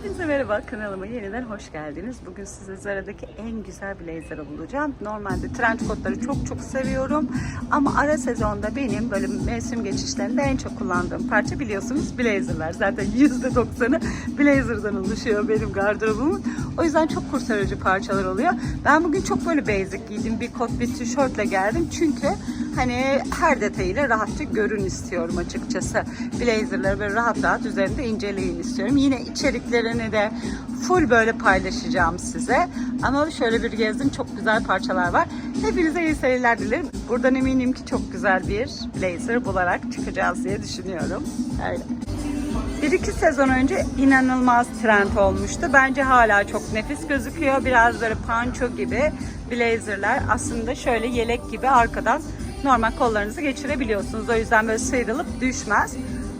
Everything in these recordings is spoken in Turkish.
Hepinize merhaba kanalıma yeniden hoş geldiniz. Bugün size Zara'daki en güzel blazer'ı bulacağım. Normalde trench coatları çok çok seviyorum. Ama ara sezonda benim böyle mevsim geçişlerinde en çok kullandığım parça biliyorsunuz blazer'lar. Zaten %90'ı blazer'dan oluşuyor benim gardırobumun. O yüzden çok kurtarıcı parçalar oluyor. Ben bugün çok böyle basic giydim. Bir kot bir tişörtle geldim. Çünkü hani her detayıyla rahatça görün istiyorum açıkçası. Blazer'ları böyle rahat rahat üzerinde inceleyin istiyorum. Yine içeriklerini de full böyle paylaşacağım size. Ama şöyle bir gezdim çok güzel parçalar var. Hepinize iyi seyirler dilerim. Buradan eminim ki çok güzel bir blazer bularak çıkacağız diye düşünüyorum. Öyle. Bir iki sezon önce inanılmaz trend olmuştu. Bence hala çok nefis gözüküyor. Biraz böyle panço gibi blazerler aslında şöyle yelek gibi arkadan normal kollarınızı geçirebiliyorsunuz. O yüzden böyle sıyrılıp düşmez.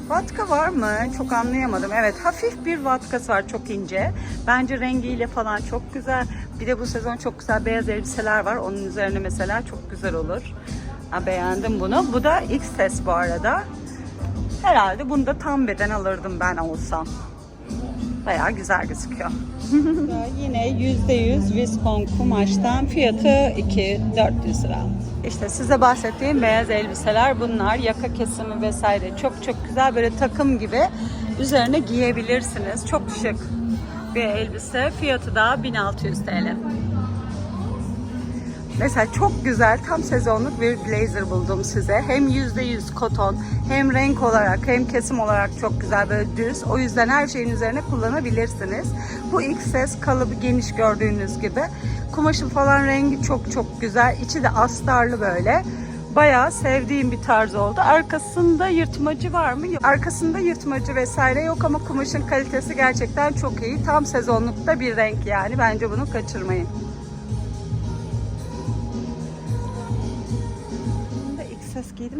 Vatka var mı? Çok anlayamadım. Evet hafif bir vatkası var çok ince. Bence rengiyle falan çok güzel. Bir de bu sezon çok güzel beyaz elbiseler var. Onun üzerine mesela çok güzel olur. Ha, beğendim bunu. Bu da XS bu arada. Herhalde bunu da tam beden alırdım ben olsam. Bayağı güzel gözüküyor. Yine %100 viskon kumaştan fiyatı 2400 lira. İşte size bahsettiğim beyaz elbiseler bunlar. Yaka kesimi vesaire çok çok güzel böyle takım gibi üzerine giyebilirsiniz. Çok şık bir elbise. Fiyatı da 1600 TL. Mesela çok güzel tam sezonluk bir blazer buldum size. Hem %100 koton hem renk olarak hem kesim olarak çok güzel böyle düz. O yüzden her şeyin üzerine kullanabilirsiniz. Bu XS kalıbı geniş gördüğünüz gibi. Kumaşın falan rengi çok çok güzel. İçi de astarlı böyle. Bayağı sevdiğim bir tarz oldu. Arkasında yırtmacı var mı? Yok. Arkasında yırtmacı vesaire yok ama kumaşın kalitesi gerçekten çok iyi. Tam sezonlukta bir renk yani. Bence bunu kaçırmayın.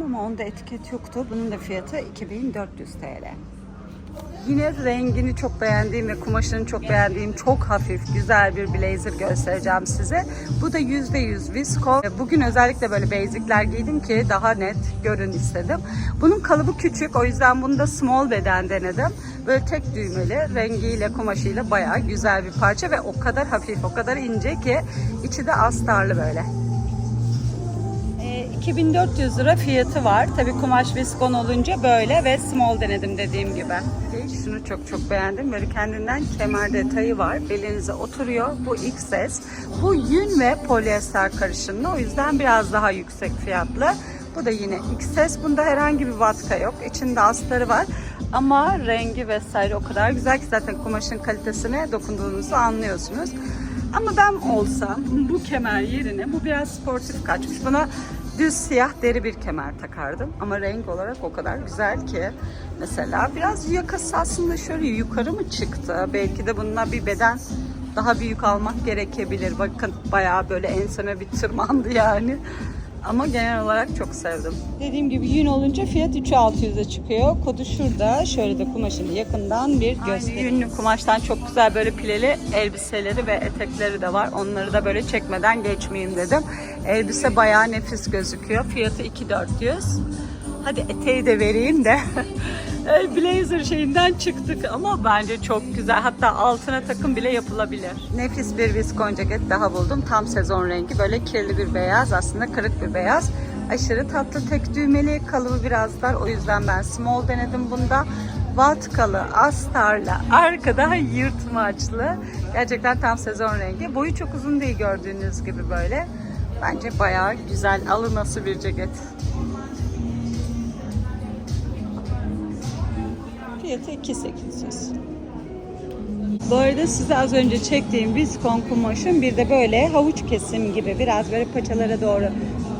Giydim ama onda etiket yoktu. Bunun da fiyatı 2400 TL. Yine rengini çok beğendiğim ve kumaşını çok beğendiğim çok hafif güzel bir blazer göstereceğim size. Bu da %100 visko. Bugün özellikle böyle basicler giydim ki daha net görün istedim. Bunun kalıbı küçük o yüzden bunu da small beden denedim. Böyle tek düğmeli rengiyle kumaşıyla bayağı güzel bir parça ve o kadar hafif o kadar ince ki içi de astarlı böyle. 2400 lira fiyatı var. Tabii kumaş viskon olunca böyle ve small denedim dediğim gibi. Şunu çok çok beğendim. Böyle kendinden kemer detayı var. Belinize oturuyor. Bu XS. Bu yün ve polyester karışımlı. O yüzden biraz daha yüksek fiyatlı. Bu da yine XS. Bunda herhangi bir vatka yok. İçinde astarı var. Ama rengi vesaire o kadar güzel ki zaten kumaşın kalitesine dokunduğunuzu anlıyorsunuz. Ama ben olsam bu kemer yerine bu biraz sportif kaçmış. Buna düz siyah deri bir kemer takardım. Ama renk olarak o kadar güzel ki. Mesela biraz yakası aslında şöyle yukarı mı çıktı? Belki de bununla bir beden daha büyük almak gerekebilir. Bakın bayağı böyle enseme bir tırmandı yani. Ama genel olarak çok sevdim. Dediğim gibi yün olunca fiyat 3600'e çıkıyor. Kodu şurada. Şöyle de kumaşını yakından bir göstereyim. Aynı yünlü kumaştan çok güzel böyle pileli elbiseleri ve etekleri de var. Onları da böyle çekmeden geçmeyeyim dedim. Elbise bayağı nefis gözüküyor. Fiyatı 2400. Hadi eteği de vereyim de. Blazer şeyinden çıktık ama bence çok güzel. Hatta altına takım bile yapılabilir. Nefis bir viskon ceket daha buldum. Tam sezon rengi. Böyle kirli bir beyaz. Aslında kırık bir beyaz. Aşırı tatlı tek düğmeli. Kalıbı biraz dar. O yüzden ben small denedim bunda. Vatkalı, astarlı, arkada yırtmaçlı. Gerçekten tam sezon rengi. Boyu çok uzun değil gördüğünüz gibi böyle. Bence bayağı güzel alınası bir ceket. Fiyatı 2800. Bu arada size az önce çektiğim viskon kumaşın bir de böyle havuç kesim gibi biraz böyle paçalara doğru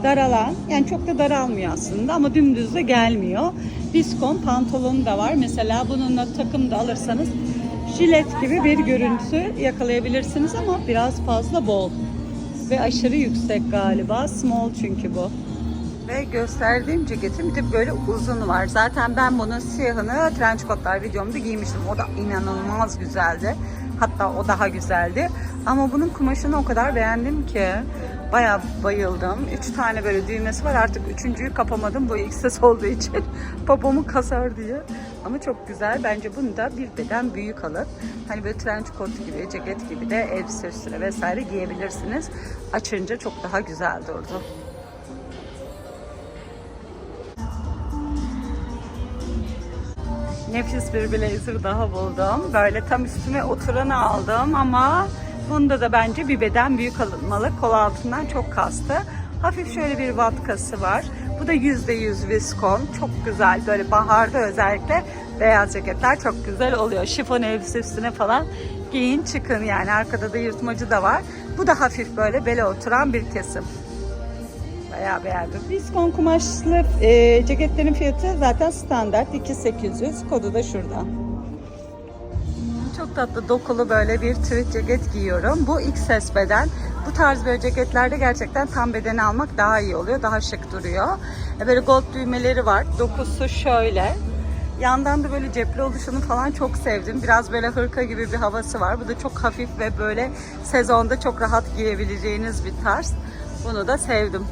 daralan yani çok da daralmıyor aslında ama dümdüz de gelmiyor. Viskon pantolonu da var. Mesela bununla takım da alırsanız jilet gibi bir görüntü yakalayabilirsiniz ama biraz fazla bol ve aşırı yüksek galiba. Small çünkü bu. Ve gösterdiğim ceketin bir de böyle uzun var. Zaten ben bunun siyahını trench coatlar videomda giymiştim. O da inanılmaz güzeldi. Hatta o daha güzeldi. Ama bunun kumaşını o kadar beğendim ki. Bayağı bayıldım. Üç tane böyle düğmesi var. Artık üçüncüyü kapamadım. Bu XS olduğu için popomu kasar diye. Ama çok güzel. Bence bunu da bir beden büyük alın. Hani böyle trench coat gibi, ceket gibi de elbise üstüne vesaire giyebilirsiniz. Açınca çok daha güzel durdu. Nefis bir blazer daha buldum. Böyle tam üstüme oturanı aldım ama bunda da bence bir beden büyük alınmalı. Kol altından çok kastı. Hafif şöyle bir vatkası var. Bu da %100 viskon. Çok güzel. Böyle baharda özellikle beyaz ceketler çok güzel oluyor. Şifon elbise üstüne falan giyin çıkın yani. Arkada da yırtmacı da var. Bu da hafif böyle bele oturan bir kesim. Bayağı beğendim. Viskon kumaşlı e, ceketlerin fiyatı zaten standart 2800. Kodu da şurada. Çok tatlı dokulu böyle bir tweed ceket giyiyorum. Bu XS beden. Bu tarz böyle ceketlerde gerçekten tam bedeni almak daha iyi oluyor. Daha şık duruyor. E, Böyle gold düğmeleri var. Dokusu şöyle. Yandan da böyle cepli oluşunu falan çok sevdim. Biraz böyle hırka gibi bir havası var. Bu da çok hafif ve böyle sezonda çok rahat giyebileceğiniz bir tarz. Bunu da sevdim.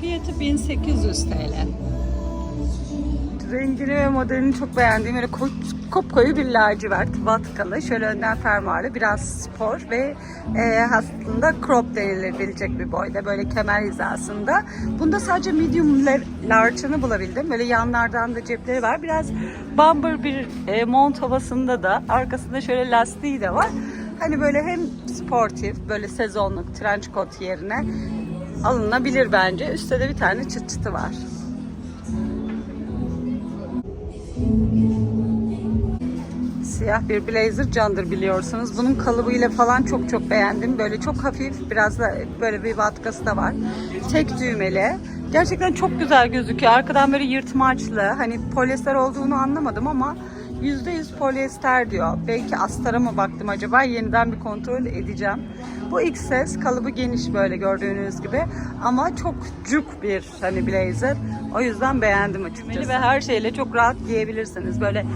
Fiyatı 1800 TL. Rengini ve modelini çok beğendiğim böyle ko- kopkoyu bir lacivert vatkalı. Şöyle önden fermuarlı biraz spor ve e, aslında crop denilebilecek bir boyda. Böyle kemer hizasında. Bunda sadece medium large'ını bulabildim. Böyle yanlardan da cepleri var. Biraz bomber bir e, mont havasında da. Arkasında şöyle lastiği de var. Hani böyle hem sportif böyle sezonluk trench coat yerine alınabilir bence. Üstte de bir tane çıt çıtı var. Siyah bir blazer candır biliyorsunuz. Bunun kalıbıyla falan çok çok beğendim. Böyle çok hafif biraz da böyle bir vatkası da var. Tek düğmeli. Gerçekten çok güzel gözüküyor. Arkadan böyle yırtmaçlı. Hani polyester olduğunu anlamadım ama %100 polyester diyor. Belki astara mı baktım acaba? Yeniden bir kontrol edeceğim. Bu XS kalıbı geniş böyle gördüğünüz gibi ama çok cuk bir hani blazer. O yüzden beğendim açıkçası. Ve her şeyle çok rahat giyebilirsiniz. Böyle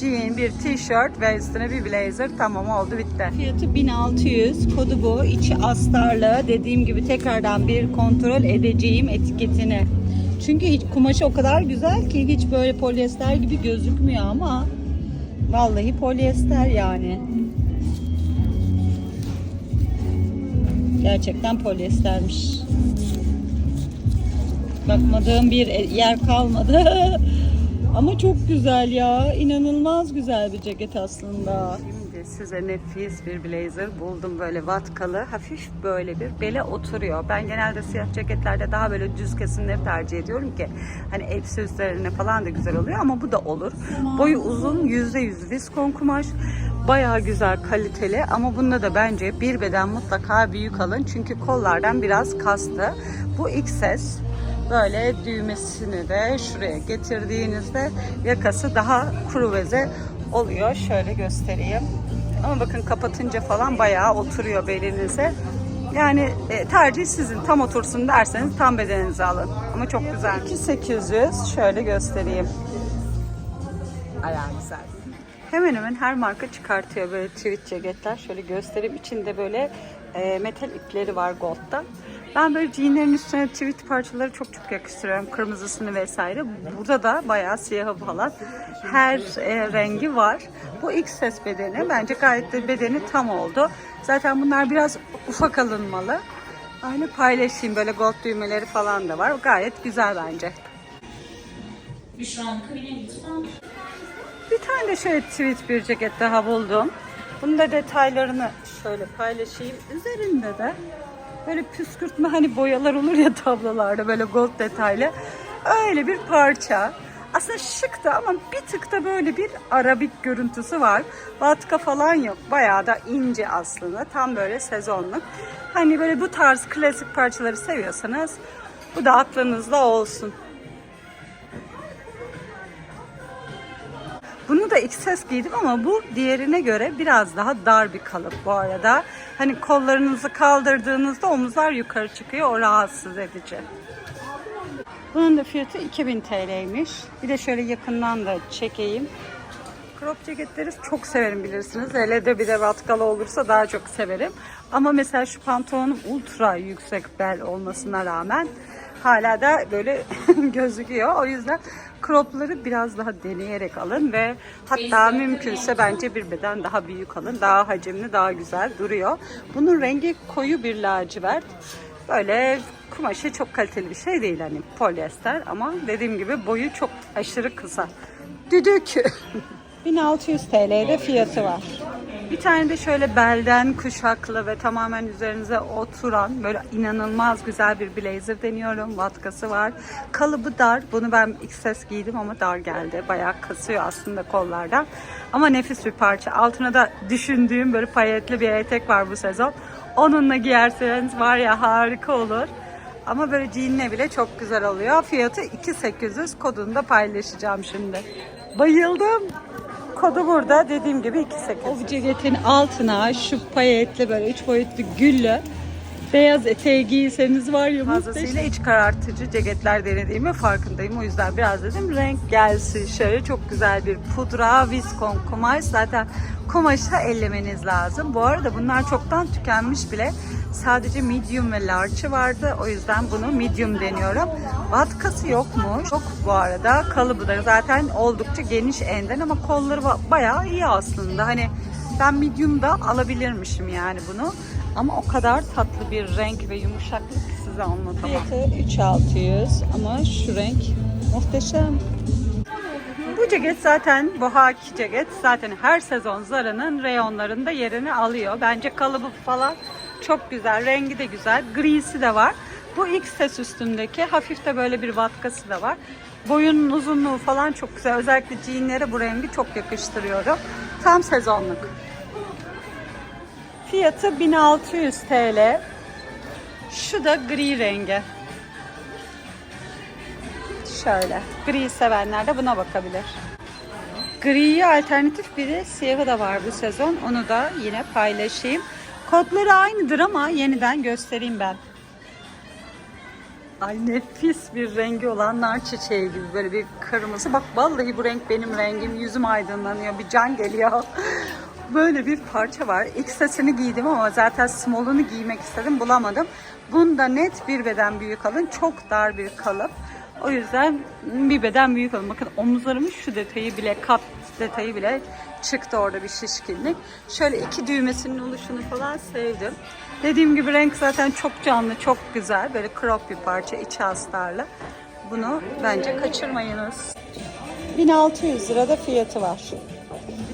jean, bir tişört ve üstüne bir blazer tamam oldu bitti. Fiyatı 1600. Kodu bu. İçi astarlı. Dediğim gibi tekrardan bir kontrol edeceğim etiketini. Çünkü hiç kumaşı o kadar güzel ki hiç böyle polyester gibi gözükmüyor ama vallahi polyester yani. Gerçekten polyestermiş. Bakmadığım bir yer kalmadı. Ama çok güzel ya. İnanılmaz güzel bir ceket aslında. Size nefis bir blazer buldum böyle vatkalı. Hafif böyle bir bele oturuyor. Ben genelde siyah ceketlerde daha böyle düz kesimleri tercih ediyorum ki hani elbise üstlerine falan da güzel oluyor ama bu da olur. Boyu uzun %100 viskon kumaş. Bayağı güzel kaliteli ama bunda da bence bir beden mutlaka büyük alın. Çünkü kollardan biraz kastı. Bu XS böyle düğmesini de şuraya getirdiğinizde yakası daha kruveze oluyor. Şöyle göstereyim. Ama bakın kapatınca falan bayağı oturuyor belinize. Yani e, tercih sizin. Tam otursun derseniz tam bedeninizi alın. Ama çok güzel. 2800 şöyle göstereyim. Ayağı güzel. Hemen hemen her marka çıkartıyor böyle tweed ceketler. Şöyle göstereyim. İçinde böyle e, metal ipleri var gold'da. Ben böyle jeanlerin üstüne tweed parçaları çok çok yakıştırıyorum. Kırmızısını vesaire. Burada da bayağı siyahı falan. Her e, rengi var. Bu ses bedeni. Bence gayet de bedeni tam oldu. Zaten bunlar biraz ufak alınmalı. Aynı paylaşayım. Böyle gold düğmeleri falan da var. Gayet güzel bence. Bir tane de şöyle tweed bir ceket daha buldum. Bunun da detaylarını şöyle paylaşayım. Üzerinde de böyle püskürtme hani boyalar olur ya tablolarda böyle gold detaylı. Öyle bir parça. Aslında şık da ama bir tık da böyle bir arabik görüntüsü var. Vatka falan yok. Bayağı da ince aslında. Tam böyle sezonluk. Hani böyle bu tarz klasik parçaları seviyorsanız bu da aklınızda olsun. Bunu da XS giydim ama bu diğerine göre biraz daha dar bir kalıp bu arada. Hani kollarınızı kaldırdığınızda omuzlar yukarı çıkıyor. O rahatsız edici. Bunun da fiyatı 2000 TL'ymiş. Bir de şöyle yakından da çekeyim. Crop ceketleri çok severim bilirsiniz. Hele de bir de vatkalı olursa daha çok severim. Ama mesela şu pantolonum ultra yüksek bel olmasına rağmen hala da böyle gözüküyor. O yüzden cropları biraz daha deneyerek alın ve hatta mümkünse bence bir beden daha büyük alın. Daha hacimli, daha güzel duruyor. Bunun rengi koyu bir lacivert. Böyle kumaşı çok kaliteli bir şey değil hani polyester ama dediğim gibi boyu çok aşırı kısa. Düdük. 1600 TL'de fiyatı var. Bir tane de şöyle belden kuşaklı ve tamamen üzerinize oturan böyle inanılmaz güzel bir blazer deniyorum. Vatkası var. Kalıbı dar. Bunu ben XS giydim ama dar geldi. Bayağı kasıyor aslında kollardan. Ama nefis bir parça. Altına da düşündüğüm böyle payetli bir etek var bu sezon. Onunla giyerseniz var ya harika olur. Ama böyle jeanle bile çok güzel oluyor. Fiyatı 2800. Kodunu da paylaşacağım şimdi. Bayıldım. Kodu burada dediğim gibi 2800. O ceketin altına şu payetli böyle üç boyutlu güllü beyaz eteği giyseniz var ya Fazlasıyla iç karartıcı ceketler denediğimi farkındayım. O yüzden biraz dedim renk gelsin şöyle çok güzel bir pudra viskon kumaş. Zaten kumaşı ellemeniz lazım. Bu arada bunlar çoktan tükenmiş bile. Sadece medium ve large'ı vardı. O yüzden bunu medium deniyorum. Vatkası yokmuş. Çok bu arada. Kalıbı da zaten oldukça geniş enden ama kolları ba- bayağı iyi aslında. Hani ben medium da alabilirmişim yani bunu. Ama o kadar tatlı bir renk ve yumuşaklık ki size anlatamam. Fiyatı 3600 ama şu renk muhteşem. Bu ceket zaten bu haki ceket zaten her sezon Zara'nın reyonlarında yerini alıyor. Bence kalıbı falan çok güzel. Rengi de güzel. Grisi de var. Bu ilk ses üstündeki hafif de böyle bir vatkası da var. Boyunun uzunluğu falan çok güzel. Özellikle jeanlere bu rengi çok yakıştırıyorum. Tam sezonluk. Fiyatı 1600 TL. Şu da gri rengi. Şöyle. Gri sevenler de buna bakabilir. Griye alternatif bir de siyahı da var bu sezon. Onu da yine paylaşayım. Kodları aynıdır ama yeniden göstereyim ben. Ay nefis bir rengi olan nar çiçeği gibi böyle bir kırmızı. Bak vallahi bu renk benim rengim. Yüzüm aydınlanıyor. Bir can geliyor. Böyle bir parça var. XS'ini giydim ama zaten small'unu giymek istedim. Bulamadım. Bunda net bir beden büyük alın. Çok dar bir kalıp. O yüzden bir beden büyük alın. Bakın omuzlarımın şu detayı bile, kat detayı bile çıktı orada bir şişkinlik. Şöyle iki düğmesinin oluşunu falan sevdim. Dediğim gibi renk zaten çok canlı, çok güzel. Böyle crop bir parça, içi astarlı. Bunu bence kaçırmayınız. 1600 lira da fiyatı var.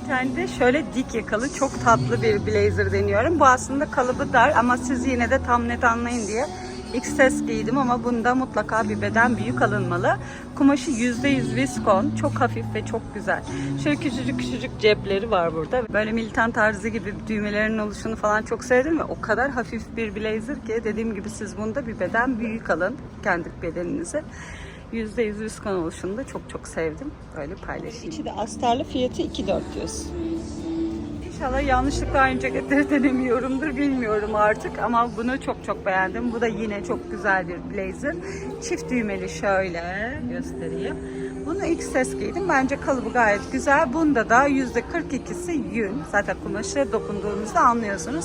Bir tane de şöyle dik yakalı çok tatlı bir blazer deniyorum. Bu aslında kalıbı dar ama siz yine de tam net anlayın diye XS giydim ama bunda mutlaka bir beden büyük alınmalı. Kumaşı %100 viskon. Çok hafif ve çok güzel. Şöyle küçücük küçücük cepleri var burada. Böyle militan tarzı gibi düğmelerinin oluşunu falan çok sevdim ve o kadar hafif bir blazer ki dediğim gibi siz bunda bir beden büyük alın kendi bedeninize. %100 viskon oluşunu da çok çok sevdim. Böyle paylaşayım. İçi de astarlı fiyatı 2400. İnşallah yanlışlıkla aynı ceketleri denemiyorumdur bilmiyorum artık ama bunu çok çok beğendim. Bu da yine çok güzel bir blazer. Çift düğmeli şöyle göstereyim. Bunu ilk ses giydim. Bence kalıbı gayet güzel. Bunda da %42'si yün. Zaten kumaşı dokunduğunuzda anlıyorsunuz.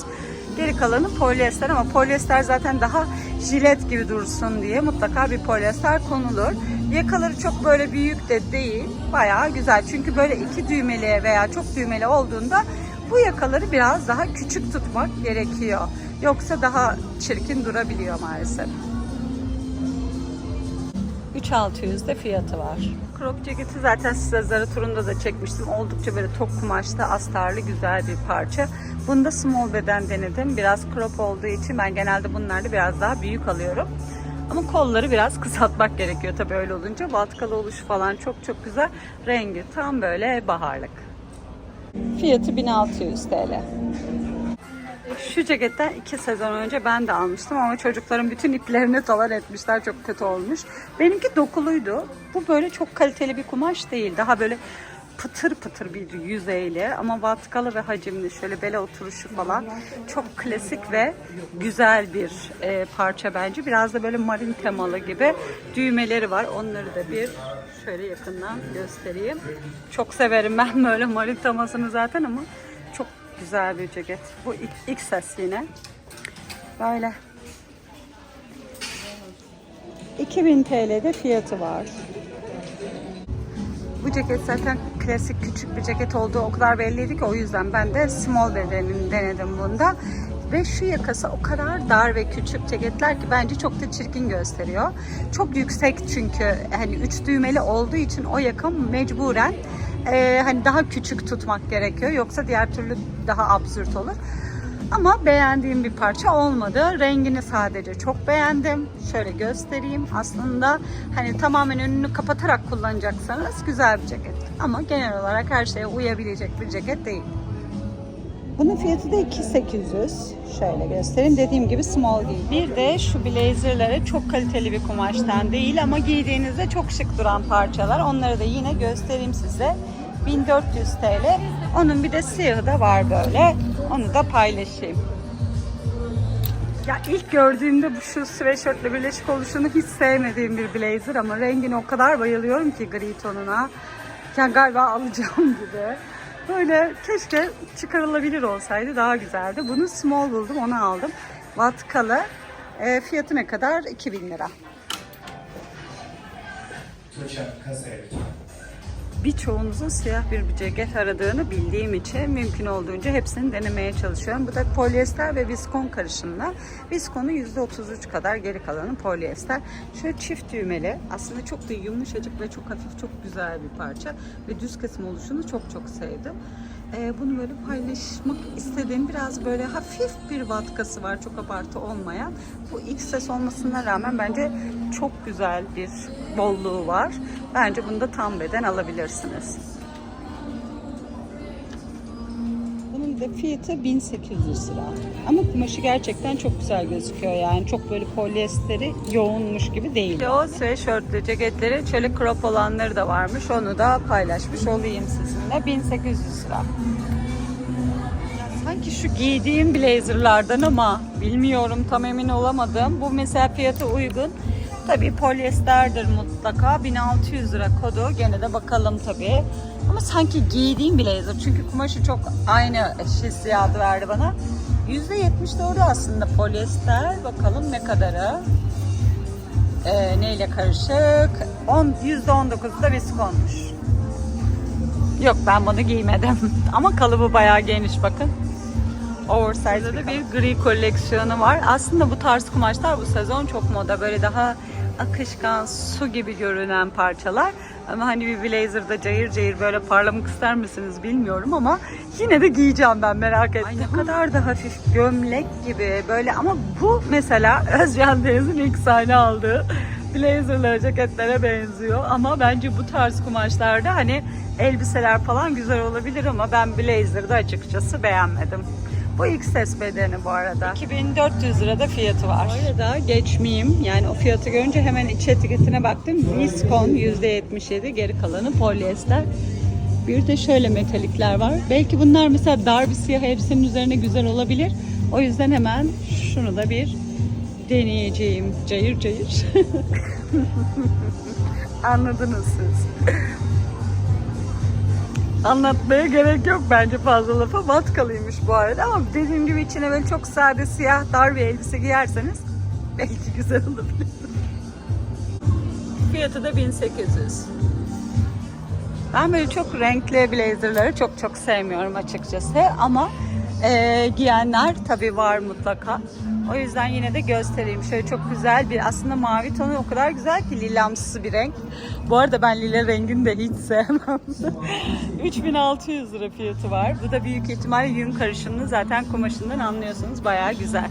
Geri kalanı polyester ama polyester zaten daha jilet gibi dursun diye mutlaka bir polyester konulur. Yakaları çok böyle büyük de değil. Bayağı güzel. Çünkü böyle iki düğmeli veya çok düğmeli olduğunda bu yakaları biraz daha küçük tutmak gerekiyor. Yoksa daha çirkin durabiliyor maalesef. 3600'de fiyatı var. Crop ceketi zaten size Zara turunda da çekmiştim. Oldukça böyle tok kumaşlı, astarlı güzel bir parça. Bunda small beden denedim. Biraz crop olduğu için ben genelde bunlarda biraz daha büyük alıyorum. Ama kolları biraz kısaltmak gerekiyor tabii öyle olunca. Vatkalı oluşu falan çok çok güzel. Rengi tam böyle baharlık. Fiyatı 1600 TL. Şu ceketten iki sezon önce ben de almıştım ama çocukların bütün iplerini talan etmişler. Çok kötü olmuş. Benimki dokuluydu. Bu böyle çok kaliteli bir kumaş değil. Daha böyle pıtır pıtır bir yüzeyle ama vatkalı ve hacimli şöyle bele oturuşu falan çok klasik ve güzel bir e, parça bence. Biraz da böyle marin temalı gibi düğmeleri var. Onları da bir şöyle yakından göstereyim. Çok severim ben böyle marin temasını zaten ama çok güzel bir ceket. Bu ilk, ilk ses yine. Böyle. 2000 TL'de fiyatı var. Bu ceket zaten klasik küçük bir ceket olduğu o kadar belliydi ki o yüzden ben de small bedenini denedim bunda. Ve şu yakası o kadar dar ve küçük ceketler ki bence çok da çirkin gösteriyor. Çok yüksek çünkü hani üç düğmeli olduğu için o yaka mecburen e, hani daha küçük tutmak gerekiyor. Yoksa diğer türlü daha absürt olur. Ama beğendiğim bir parça olmadı. Rengini sadece çok beğendim. Şöyle göstereyim. Aslında hani tamamen önünü kapatarak kullanacaksanız güzel bir ceket. Ama genel olarak her şeye uyabilecek bir ceket değil. Bunun fiyatı da 2800. Şöyle göstereyim. Dediğim gibi small değil. Bir de şu blazerlere çok kaliteli bir kumaştan değil ama giydiğinizde çok şık duran parçalar. Onları da yine göstereyim size. 1400 TL. Onun bir de siyahı da var böyle. Onu da paylaşayım. Ya ilk gördüğümde bu şu sweatshirtle birleşik oluşunu hiç sevmediğim bir blazer ama rengine o kadar bayılıyorum ki gri tonuna. Yani galiba alacağım gibi. Böyle keşke çıkarılabilir olsaydı daha güzeldi. Bunu small buldum onu aldım. Vatkalı. E, fiyatı ne kadar? 2000 lira. Birçoğunuzun siyah bir ceket aradığını bildiğim için mümkün olduğunca hepsini denemeye çalışıyorum. Bu da polyester ve viskon karışımla. Viskonu %33 kadar geri kalanı polyester. Şöyle çift düğmeli. Aslında çok da yumuşacık ve çok hafif çok güzel bir parça. Ve düz kesim oluşunu çok çok sevdim. Ee, bunu böyle paylaşmak istediğim biraz böyle hafif bir vatkası var. Çok abartı olmayan. Bu ilk ses olmasına rağmen bence çok güzel bir bolluğu var. Bence bunu da tam beden alabilirsiniz. Da fiyatı 1800 lira. Ama kumaşı gerçekten çok güzel gözüküyor yani. Çok böyle polyesteri yoğunmuş gibi değil. O sweatshirtlü ceketleri şöyle crop olanları da varmış. Onu da paylaşmış olayım sizinle. 1800 lira. Sanki şu giydiğim blazerlardan ama bilmiyorum tam emin olamadım. Bu mesela fiyatı uygun. Tabii polyesterdir mutlaka. 1600 lira kodu. Gene de bakalım tabii. Ama sanki giydiğim blazer. Çünkü kumaşı çok aynı hissiyatı verdi bana. %70 doğru aslında polyester. Bakalım ne kadarı. Ee, neyle karışık? 10, %19'u da viskonmuş. Yok ben bunu giymedim. Ama kalıbı bayağı geniş bakın. Oversize de bir gri koleksiyonu var. Aslında bu tarz kumaşlar bu sezon çok moda. Böyle daha akışkan, su gibi görünen parçalar. Ama hani bir blazerda cayır cayır böyle parlamak ister misiniz bilmiyorum ama yine de giyeceğim ben merak ettim. Ay ne kadar da hafif gömlek gibi böyle ama bu mesela Özcan Deniz'in ilk sahne aldığı blazerlara, ceketlere benziyor. Ama bence bu tarz kumaşlarda hani elbiseler falan güzel olabilir ama ben blazer'da açıkçası beğenmedim. Bu ilk ses bedeni bu arada. 2400 lirada fiyatı var. Bu arada geçmeyeyim. Yani o fiyatı görünce hemen iç etiketine baktım. Viskon %77, geri kalanı polyester. Bir de şöyle metalikler var. Belki bunlar mesela dar bir siyah elbisenin üzerine güzel olabilir. O yüzden hemen şunu da bir deneyeceğim. Cayır cayır. Anladınız siz. Anlatmaya gerek yok bence fazla lafa. Vatkalıymış bu arada ama dediğim gibi içine böyle çok sade siyah dar bir elbise giyerseniz belki güzel olabilir. Fiyatı da 1800. Ben böyle çok renkli blazerları çok çok sevmiyorum açıkçası ama e, giyenler tabii var mutlaka. O yüzden yine de göstereyim. Şöyle çok güzel bir aslında mavi tonu o kadar güzel ki lilamsı bir renk. Bu arada ben lila rengini de hiç sevmem. 3600 lira fiyatı var. Bu da büyük ihtimalle yün karışımlı zaten kumaşından anlıyorsunuz bayağı güzel.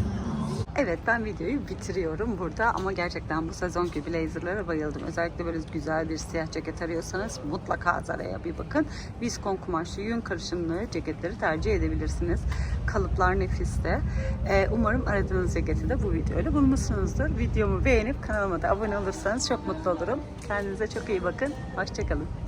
Evet ben videoyu bitiriyorum burada ama gerçekten bu sezonki blazerlara bayıldım. Özellikle böyle güzel bir siyah ceket arıyorsanız mutlaka Zara'ya bir bakın. Viskon kumaşlı yün karışımlı ceketleri tercih edebilirsiniz. Kalıplar nefiste. Ee, umarım aradığınız ceketi de bu videoyla bulmuşsunuzdur. Videomu beğenip kanalıma da abone olursanız çok mutlu olurum. Kendinize çok iyi bakın. Hoşçakalın.